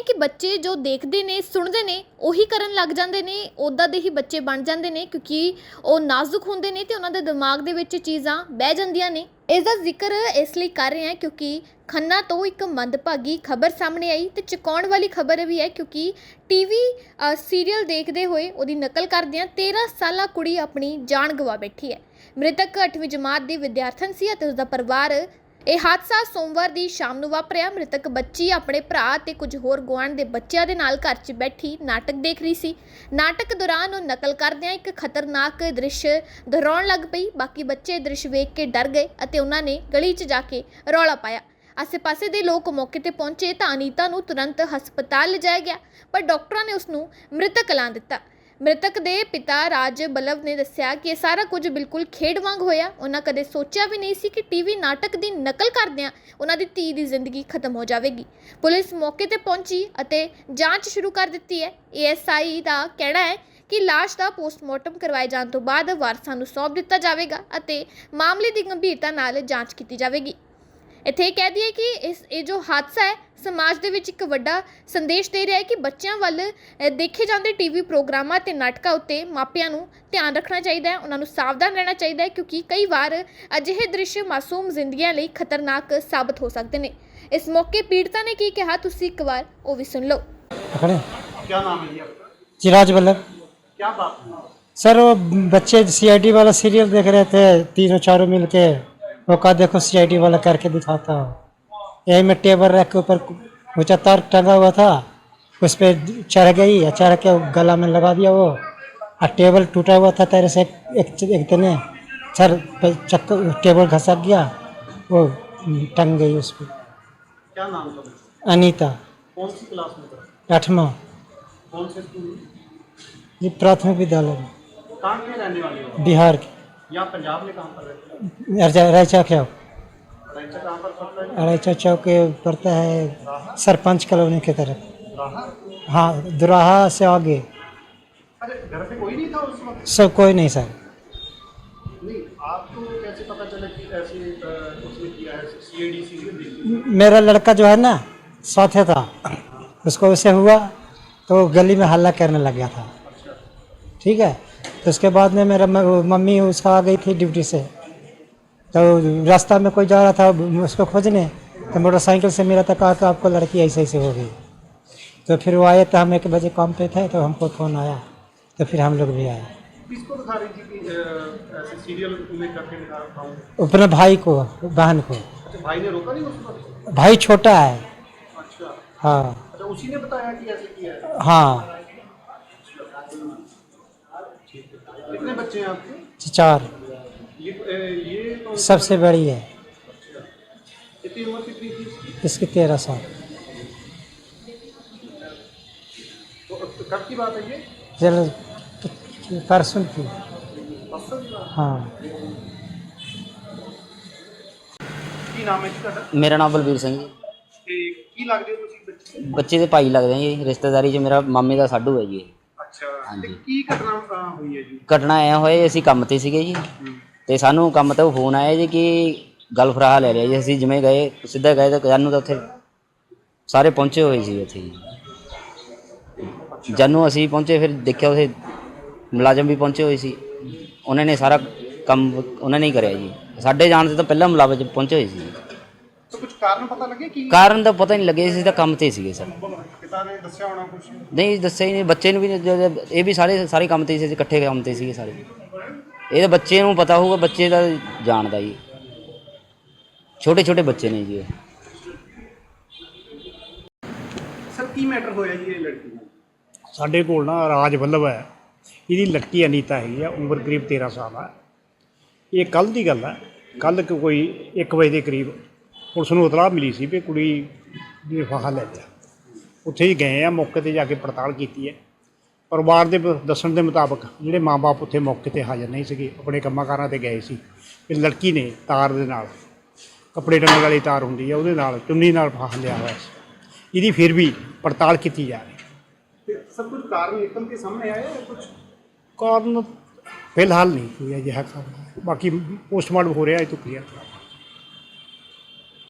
ਹਾਂ ਕਿ ਬੱਚੇ ਜੋ ਦੇਖਦੇ ਨੇ, ਸੁਣਦੇ ਨੇ, ਉਹੀ ਕਰਨ ਲੱਗ ਜਾਂਦੇ ਨੇ ਉਦਾਂ ਦੇ ਹੀ ਬੱਚੇ ਬਣ ਜਾਂਦੇ ਨੇ, ਕਿਉਂਕਿ ਉਹ ਨਾਜ਼ੁਕ ਹੁੰਦੇ ਨੇ ਤੇ ਉਹਨਾਂ ਦੇ ਦਿਮਾਗ ਦੇ ਵਿੱਚ ਚੀਜ਼ਾਂ ਬਹਿ ਜਾਂਦੀਆਂ ਨੇ। ਇਸ ਦਾ ਜ਼ਿਕਰ ਇਸ ਲਈ ਕਰ ਰਹੇ ਹਾਂ ਕਿਉਂਕਿ ਖੰਨਾ ਤੋਂ ਇੱਕ ਮੰਦਭਾਗੀ ਖਬਰ ਸਾਹਮਣੇ ਆਈ ਤੇ ਚੁਕਾਉਣ ਵਾਲੀ ਖਬਰ ਵੀ ਹੈ ਕਿਉਂਕਿ ਟੀਵੀ ਸੀਰੀਅਲ ਦੇਖਦੇ ਹੋਏ ਉਹਦੀ ਨਕਲ ਕਰਦਿਆਂ 13 ਸਾਲਾ ਕੁੜੀ ਆਪਣੀ ਜਾਨ ਗਵਾ ਬੈਠੀ ਹੈ। ਮ੍ਰਿਤਕ 8ਵੀਂ ਜਮਾਤ ਦੀ ਵਿਦਿਆਰਥਣ ਸੀ ਅਤੇ ਉਸ ਦਾ ਪਰਿਵਾਰ ਇਹ ਹਾਦਸਾ ਸੋਮਵਾਰ ਦੀ ਸ਼ਾਮ ਨੂੰ ਵਾਪਰਿਆ। ਮ੍ਰਿਤਕ ਬੱਚੀ ਆਪਣੇ ਭਰਾ ਤੇ ਕੁਝ ਹੋਰ ਗੁਆਂਢ ਦੇ ਬੱਚਿਆਂ ਦੇ ਨਾਲ ਘਰ 'ਚ ਬੈਠੀ ਨਾਟਕ ਦੇਖ ਰਹੀ ਸੀ। ਨਾਟਕ ਦੌਰਾਨ ਉਹ ਨਕਲ ਕਰਦਿਆਂ ਇੱਕ ਖਤਰਨਾਕ ਦ੍ਰਿਸ਼ ਦੁਹਰਾਉਣ ਲੱਗ ਪਈ। ਬਾਕੀ ਬੱਚੇ ਦ੍ਰਿਸ਼ ਵੇਖ ਕੇ ਡਰ ਗਏ ਅਤੇ ਉਹਨਾਂ ਨੇ ਗਲੀ 'ਚ ਜਾ ਕੇ ਰੌਲਾ ਪਾਇਆ। ਆਸੇ-ਪਾਸੇ ਦੇ ਲੋਕ ਮੌਕੇ ਤੇ ਪਹੁੰਚੇ ਤਾਂ ਅਨੀਤਾ ਨੂੰ ਤੁਰੰਤ ਹਸਪਤਾਲ ਲਿਜਾਇਆ ਗਿਆ, ਪਰ ਡਾਕਟਰਾਂ ਨੇ ਉਸ ਨੂੰ ਮ੍ਰਿਤਕ ਐਲਾਨ ਦਿੱਤਾ। ਮ੍ਰਿਤਕ ਦੇ ਪਿਤਾ ਰਾਜ ਬਲਵ ਨੇ ਦੱਸਿਆ ਕਿ ਇਹ ਸਾਰਾ ਕੁਝ ਬਿਲਕੁਲ ਖੇਡ ਵਾਂਗ ਹੋਇਆ। ਉਹਨਾਂ ਕਦੇ ਸੋਚਿਆ ਵੀ ਨਹੀਂ ਸੀ ਕਿ ਟੀਵੀ ਨਾਟਕ ਦੀ ਨਕਲ ਕਰਦਿਆਂ ਉਹਨਾਂ ਦੀ ਧੀ ਦੀ ਜ਼ਿੰਦਗੀ ਖਤਮ ਹੋ ਜਾਵੇਗੀ। ਪੁਲਿਸ ਮੌਕੇ ਤੇ ਪਹੁੰਚੀ ਅਤੇ ਜਾਂਚ ਸ਼ੁਰੂ ਕਰ ਦਿੱਤੀ ਹੈ। ਏਐਸਆਈ ਦਾ ਕਹਿਣਾ ਹੈ ਕਿ ਲਾਸ਼ ਦਾ ਪੋਸਟਮਾਰਟਮ ਕਰਵਾਏ ਜਾਣ ਤੋਂ ਬਾਅਦ ਵਾਰਸਾਂ ਨੂੰ ਸੌਂਪ ਦਿੱਤਾ ਜਾਵੇਗਾ ਅਤੇ ਮਾਮਲੇ ਦੀ ਗੰਭੀਰਤਾ ਨਾਲ ਜਾਂਚ ਕੀਤੀ ਜਾਵੇਗੀ। ਇੱਥੇ ਇਹ ਕਹਿ ਦਈਏ ਕਿ ਇਸ ਇਹ ਜੋ ਹਾਦਸਾ ਹੈ ਸਮਾਜ ਦੇ ਵਿੱਚ ਇੱਕ ਵੱਡਾ ਸੰਦੇਸ਼ ਦੇ ਰਿਹਾ ਹੈ ਕਿ ਬੱਚਿਆਂ ਵੱਲ ਅ, ਦੇਖੇ ਜਾਂਦੇ ਟੀਵੀ ਪ੍ਰੋਗਰਾਮਾਂ ਤੇ ਨਾਟਕਾਂ ਉੱਤੇ ਮਾਪਿਆਂ ਨੂੰ ਧਿਆਨ ਰੱਖਣਾ ਚਾਹੀਦਾ ਹੈ ਉਹਨਾਂ ਨੂੰ ਸਾਵਧਾਨ ਰਹਿਣਾ ਚਾਹੀਦਾ ਹੈ ਕਿਉਂਕਿ ਕਈ ਵਾਰ ਅਜਿਹੇ ਦ੍ਰਿਸ਼ ਮਾਸੂਮ ਜ਼ਿੰਦਗੀਆਂ ਲਈ ਖਤਰਨਾਕ ਸਾਬਤ ਹੋ ਸਕਦੇ ਨੇ ਇਸ ਮੌਕੇ ਪੀੜਤਾ ਨੇ ਕੀ ਕਿਹਾ ਤੁਸੀਂ ਇੱਕ ਵਾਰ ਉਹ ਵੀ ਸੁਣ ਲਓ पकड़े क्या नाम है जी आपका चिराज वल्लभ क्या बात है सर वो बच्चे सीआईडी वाला सीरियल देख रहे थे तीनों चारों मिल के वो कहा देखो सीआईडी वाला करके दिखाता हूँ। यही में टेबल रख के ऊपर ऊँचा तार टंगा हुआ था उस पर चढ़ गई चढ़ के गला में लगा दिया वो। और टेबल टूटा हुआ था तेरे से एक एक तने सर चक्कर टेबल घसक गया वो टंग गई उस पर क्या नाम था अनीता। कौन सी क्लास में था? आठवां। कौन से स्कूल ये प्राथमिक विद्यालय में। बिहार के। या पंजाब में कहाँ पर रायचा क्या रैचा कहाँ पर पड़ता है? अड़ैचा चौक के पड़ता है सरपंच कॉलोनी की तरफ़। हाँ दुराहा से आगे। घर पे कोई नहीं था उस वक्त? सब कोई नहीं सर। आपको कैसे पता चला कि ऐसे किया है? मेरा लड़का जो है ना साथे था। उसको ऐसे हुआ तो गली में हल्ला करने लग गया था। अच्छा। ठीक है? तो उसके बाद में मेरा मम्मी उसका आ गई थी ड्यूटी से। तो रास्ता में कोई जा रहा था उसको खोजने तो मोटरसाइकिल से मेरा तो कहा कि आपको लड़की ऐसे ऐसे हो गई। तो फिर वो आए तो हम एक बजे काम पे थे तो हमको फ़ोन आया तो फिर हम लोग भी आए। थी अपने भाई को बहन को। अच्छा भाई ने रोका नहीं उस वक्त भाई छोटा है। अच्छा। हाँ। अच्छा उसी ने बताया कि ऐसे किया है? हाँ। कितने बच्चे हैं आपके चार ये अ, ये तो सबसे बड़ी है कितनी उम्र कितनी थी इसकी? इसकी तेरह साल तो कब की बात है ये चलो परसों की परसों की बात हाँ ਕੀ ਨਾਮ ਹੈ ਜੀ ਤੁਹਾਡਾ ਮੇਰਾ ਨਾਮ ਬਲਬੀਰ ਸਿੰਘ ਜੀ ਤੇ ਕੀ ਲੱਗਦੇ ਹੋ ਤੁਸੀਂ ਬੱਚੇ ਬੱਚੇ ਦੇ ਭਾਈ ਲੱਗਦੇ ਆ ਜੀ ਰਿਸ਼ਤੇਦਾਰੀ 'ਚ ਮੇਰਾ ਮਾਮੇ ਦਾ ਸਾਡੂ ਹੈ ਜੀ ਇਹ। ਅੱਛਾ ਹਾਂਜੀ। ਤੇ ਕੀ ਘਟਨਾ ਅ, ਹੋਈ ਹੈ ਜੀ? ਘਟਨਾ ਐ ਹੋਏ ਅਸੀਂ ਕੰਮ ਤੇ ਸੀਗੇ ਜੀ। ਤੇ ਸਾਨੂੰ ਕੰਮ ਤੋਂ ਫੋਨ ਆਇਆ ਜੀ ਕਿ ਗੱਲ ਫਰਾਹਾ ਲੈ ਲਿਆ ਜੀ। ਅਸੀਂ ਜਿਵੇਂ ਗਏ ਸਿੱਧਾ ਗਏ ਤਾਂ ਜਾਨੂੰ ਤਾਂ ਉੱਥੇ ਸਾਰੇ ਪਹੁੰਚੇ ਹੋਏ ਸੀ ਉੱਥੇ ਜੀ। ਜਾਨੂੰ ਅਸੀਂ ਪਹੁੰਚੇ ਫਿਰ ਦੇਖਿਆ ਉੱਥੇ ਮੁਲਾਜ਼ਮ ਵੀ ਪਹੁੰਚੇ ਹੋਏ ਸੀ। ਉਹਨਾਂ ਨੇ ਸਾਰਾ ਕੰਮ ਉਹਨਾਂ ਨੇ ਹੀ ਕਰਿਆ ਜੀ। ਸਾਡੇ ਜਾਣ ਤੋਂ ਤਾਂ ਪਹਿਲਾਂ ਮੁਲਾਜ਼ਮ ਪਹੁੰਚੇ ਹੋਏ ਸੀ ਤਾਂ ਕੁਝ ਕਾਰਨ ਪਤਾ ਲੱਗੇ ਕੀ? ਕਾਰਨ ਤਾਂ ਪਤਾ ਨਹੀਂ ਲੱਗੇ ਸੀ ਤਾਂ ਕੰਮ ਤੇ ਸੀਗੇ ਸਰ। ਪਿਤਾ ਨੇ ਦੱਸਿਆ ਹੋਣਾ ਕੁਝ ਨਹੀਂ ਦੱਸਿਆ ਹੀ ਨਹੀਂ। ਬੱਚੇ ਨੂੰ ਵੀ ਨਹੀਂ- ਜਦੋਂ- ਇਹ ਵੀ ਸਾਰੇ ਸਾਰੇ ਕੰਮ ਤੇ ਸੀ ਇਕੱਠੇ ਕੰਮ ਤੇ ਸੀਗੇ ਸਾਰੇ। ਇਹ ਤਾਂ ਬੱਚੇ ਨੂੰ ਪਤਾ ਹੋਊਗਾ ਬੱਚੇ ਦਾ ਜਾਣਦਾ ਜੀ ਛੋਟੇ ਛੋਟੇ ਬੱਚੇ ਨੇ ਜੀ ਇਹ। ਸਰ ਕੀ ਮੈਟਰ ਹੋਇਆ ਜੀ ਇਹ ਲੜਕੀ ਨਾਲ? ਸਾਡੇ ਕੋਲ ਨਾ ਰਾਜ ਵੱਲਭ ਹੈ। ਇਹਦੀ ਲੜਕੀ ਅਨੀਤਾ ਹੈਗੀ ਆ ਉਮਰ ਕਰੀਬ 13 ਸਾਲ ਆ। ਇਹ ਕੱਲ ਦੀ ਗੱਲ ਹੈ ਕੱਲ ਕੋਈ 1 ਵਜੇ ਦੇ ਕਰੀਬ ਪੁਲਿਸ ਨੂੰ ਇਤਲਾਹ ਮਿਲੀ ਸੀ ਵੀ ਕੁੜੀ ਨੇ ਫਾਹਾ ਲੈ ਲਿਆ ਉੱਥੇ ਹੀ ਗਏ ਆ ਮੌਕੇ ਤੇ ਜਾ ਕੇ ਪੜਤਾਲ ਕੀਤੀ ਹੈ। ਪਰਿਵਾਰ ਦੇ ਦੱਸਣ ਦੇ ਮੁਤਾਬਕ ਜਿਹੜੇ ਮਾਪੇ ਉੱਥੇ ਮੌਕੇ ਤੇ ਹਾਜ਼ਰ ਨਹੀਂ ਸੀਗੇ ਆਪਣੇ ਕੰਮਾਂ ਕਾਰਾਂ ਤੇ ਗਏ ਸੀ। ਇਹ ਲੜਕੀ ਨੇ ਤਾਰ ਦੇ ਨਾਲ ਕੱਪੜੇ ਟੰਗਣ ਵਾਲੀ ਤਾਰ ਹੁੰਦੀ ਹੈ ਉਹਦੇ ਨਾਲ ਚੁੰਨੀ ਨਾਲ ਫਾਹਾ ਲਿਆ ਹੋਇਆ ਸੀ। ਇਹਦੀ ਫਿਰ ਵੀ ਪੜਤਾਲ ਕੀਤੀ ਜਾ ਰਹੀ ਹੈ। ਤੇ ਸਭ ਕੁਝ ਕਾਰਨ ਨਿਕਲ ਕੇ ਸਾਹਮਣੇ ਆਇਆ ਹੈ ਕੁਝ ਕਾਰਨ ਫਿਲਹਾਲ ਨਹੀਂ ਕੋਈ ਅਜਿਹਾ ਕਾਰਨ। ਬਾਕੀ ਪੋਸਟਮਾਰਟਮ ਹੋ ਰਿਹਾ ਇਹ ਤੋਂ ਕਲੀਅਰ